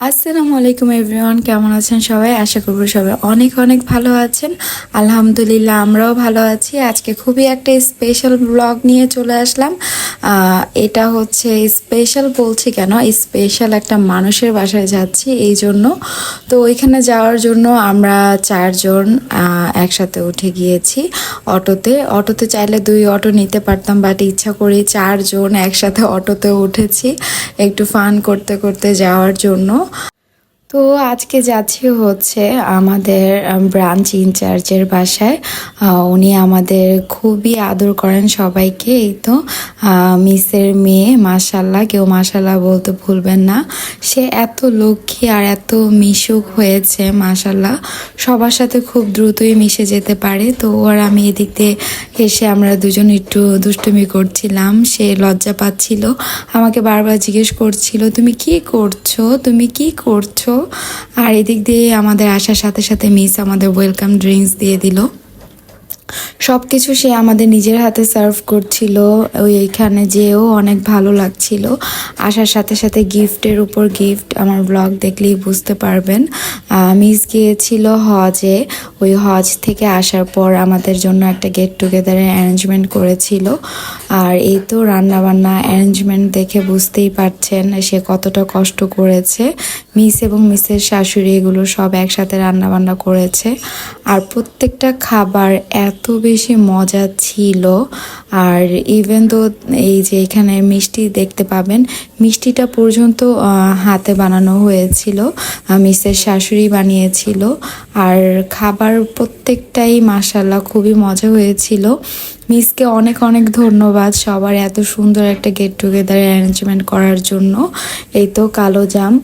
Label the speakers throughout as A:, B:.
A: আসসালামু আলাইকুম এভরিওয়ান, কেমন আছেন সবাই? আশা করব সবাই অনেক অনেক ভালো আছেন। আলহামদুলিল্লাহ আমরাও ভালো আছি। আজকে খুবই একটা স্পেশাল ব্লগ নিয়ে চলে আসলাম। এটা হচ্ছে স্পেশাল বলছি কেন? স্পেশাল একটা মানুষের বাসায় যাচ্ছি এই জন্য। তো ওইখানে যাওয়ার জন্য আমরা চারজন একসাথে উঠে গিয়েছি অটোতে। অটোতে চাইলে দুই অটো নিতে পারতাম বাট ইচ্ছা করি চারজন একসাথে অটোতে উঠেছি একটু ফান করতে করতে যাওয়ার জন্য। তো আজকে যাচ্ছি হচ্ছে আমাদের ব্রাঞ্চ ইনচার্জের বাসায়। উনি আমাদের খুবই আদর করেন সবাইকে। এই তো মিসের মেয়ে মাসাল্লাহ কেউ মাসাল্লাহ বলতে ভুলবেন না। সে এত লক্ষ্মী আর এত মিশুক হয়েছে মাসাল্লাহ সবার সাথে খুব দ্রুতই মিশে যেতে পারে। তো ওর আমি এদিক দিয়ে এসে আমরা দুজন একটু দুষ্টুমি করছিলাম। সে লজ্জা পাচ্ছিল, আমাকে বারবার জিজ্ঞেস করছিল, তুমি কি করছ? তুমি কি করছ? আর এদিক দিয়ে আমাদের আসার সাথে সাথে মিস আমাদের ওয়েলকাম ড্রিঙ্কস দিয়ে দিল। সব কিছু সে আমাদের নিজের হাতে সার্ভ করছিল। ওই এইখানে যেও অনেক ভালো লাগছিল। আসার সাথে সাথে গিফটের উপর গিফট আমার ব্লগ দেখলেই বুঝতে পারবেন। মিস গিয়েছিল হজে। ওই হজ থেকে আসার পর আমাদের জন্য একটা গেট টুগেদারের অ্যারেঞ্জমেন্ট করেছিল। আর এই তো রান্না বান্না অ্যারেঞ্জমেন্ট দেখে বুঝতেই পারছেন সে কতটা কষ্ট করেছে। মিস এবং মিসের শাশুড়ি এগুলো সব একসাথে রান্না বান্না করেছে। আর প্রত্যেকটা খাবার এত বেশি মজা ছিল। আর ইভেন তো এই যে এখানে মিষ্টি দেখতে পাবেন, মিষ্টিটা পর্যন্ত হাতে বানানো হয়েছিল। মিসের শাশুড়ি বানিয়েছিল। আর খাবার প্রত্যেকটাই মাসাল্লাহ খুবই মজা হয়েছিল। মিসকে অনেক অনেক ধন্যবাদ সবার এত সুন্দর একটা গেট টুগেদার অ্যারেঞ্জমেন্ট করার জন্য। এই তো কালো জাম।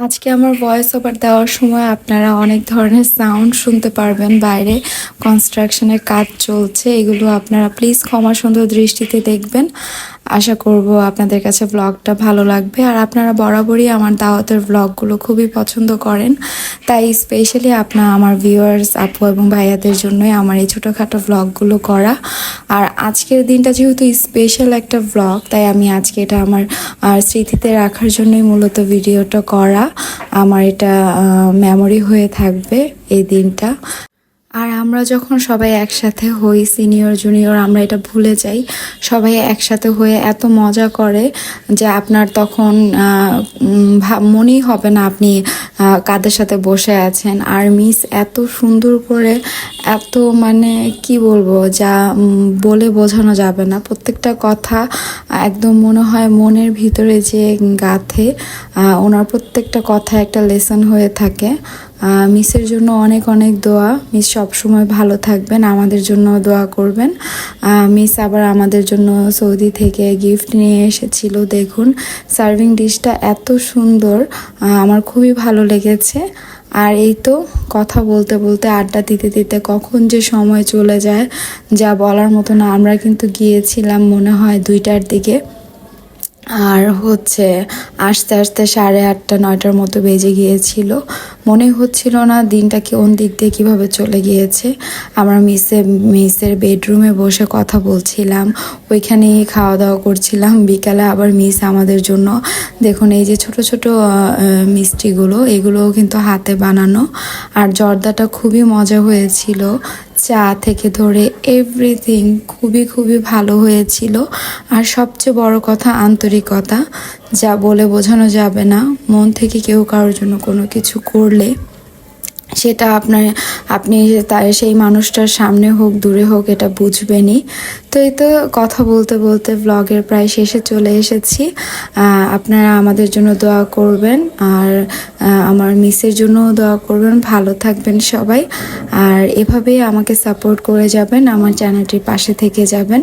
A: আজকে আমার ভয়েস ওভার দেওয়ার সময় আপনারা অনেক ধরনের সাউন্ড শুনতে পারবেন। বাইরে কনস্ট্রাকশনের কাজ চলছে, এগুলো আপনারা প্লিজ ক্ষমা সুন্দর দৃষ্টিতে দেখবেন। আশা করব আপনাদের কাছে ব্লগটা ভালো লাগবে। আর আপনারা বরাবরই আমার দাওয়াতের ব্লগগুলো খুবই পছন্দ করেন। তাই স্পেশালি আপনার আমার ভিউয়ার্স আপু এবং ভাইয়াদের জন্যই আমার এই ছোটোখাটো ব্লগগুলো করা। আর আজকের দিনটা যেহেতু স্পেশাল একটা ব্লগ তাই আমি আজকে এটা আমার স্মৃতিতে রাখার জন্যই মূলত ভিডিওটা করা। আমার এটা মেমোরি হয়ে থাকবে এই দিনটা। আর আমরা যখন সবাই একসাথে হই, সিনিয়র, জুনিয়র, আমরা এটা ভুলে যাই। সবাই একসাথে হয়ে এত মজা করে যে আপনার তখন মনেই হবে না আপনি কাদের সাথে বসে আছেন। আর মিস, এত সুন্দর করে এত মানে কি বলব, যা বলে বোঝানো যাবে না। প্রত্যেকটা কথা একদম মনে হয় মনের ভিতরে যে গাথে ওনার প্রত্যেকটা কথা একটা লেসন হয়ে থাকে। মিসের জন্য অনেক অনেক দোয়া। মিস সবসময় ভালো থাকবেন, আমাদের জন্য দোয়া করবেন। মিস আবার আমাদের জন্য সৌদি থেকে গিফট নিয়ে এসেছিল, দেখুন। সার্ভিং ডিশটা এত সুন্দর আমার খুবই ভালো লেগেছে। আর এই তো কথা বলতে বলতে, আড্ডা দিতে দিতে কখন যে সময় চলে যায়, যা বলার মতো না। আমরা কিন্তু গিয়েছিলাম মনে হয় দুইটার দিকে। আর হচ্ছে আস্তে আস্তে সাড়ে আটটা, নয়টার মতো বেজে গিয়েছিল। মনে হচ্ছিল না দিনটা কোন দিক দিয়ে কীভাবে চলে গিয়েছে। আমরা মিসে, মিসের বেডরুমে বসে কথা বলছিলাম, ওইখানেই খাওয়া দাওয়া করছিলাম। বিকালে আবার মিস আমাদের জন্য, দেখুন এই যে ছোট ছোট মিষ্টিগুলো, এগুলোও কিন্তু হাতে বানানো। আর জর্দাটা খুবই মজা হয়েছিল। চা থেকে ধরে এভরিথিং খুবই খুবই ভালো হয়েছিল। আর সবচেয়ে বড় কথা আন্তরিকতা, যা বলে বোঝানো যাবে না। মন থেকে কেউ কারোর জন্য কোনো কিছু করলে সেটা আপনার, আপনি তার সেই মানুষটার সামনে হোক, দূরে হোক, এটা বুঝবেনই। তো এই তো কথা বলতে বলতে ব্লগের প্রায় শেষে চলে এসেছি। আপনারা আমাদের জন্য দোয়া করবেন আর আমার মিসের জন্যও দোয়া করবেন। ভালো থাকবেন সবাই। আর এভাবেই আমাকে সাপোর্ট করে যাবেন, আমার চ্যানেলটির পাশে থেকে যাবেন।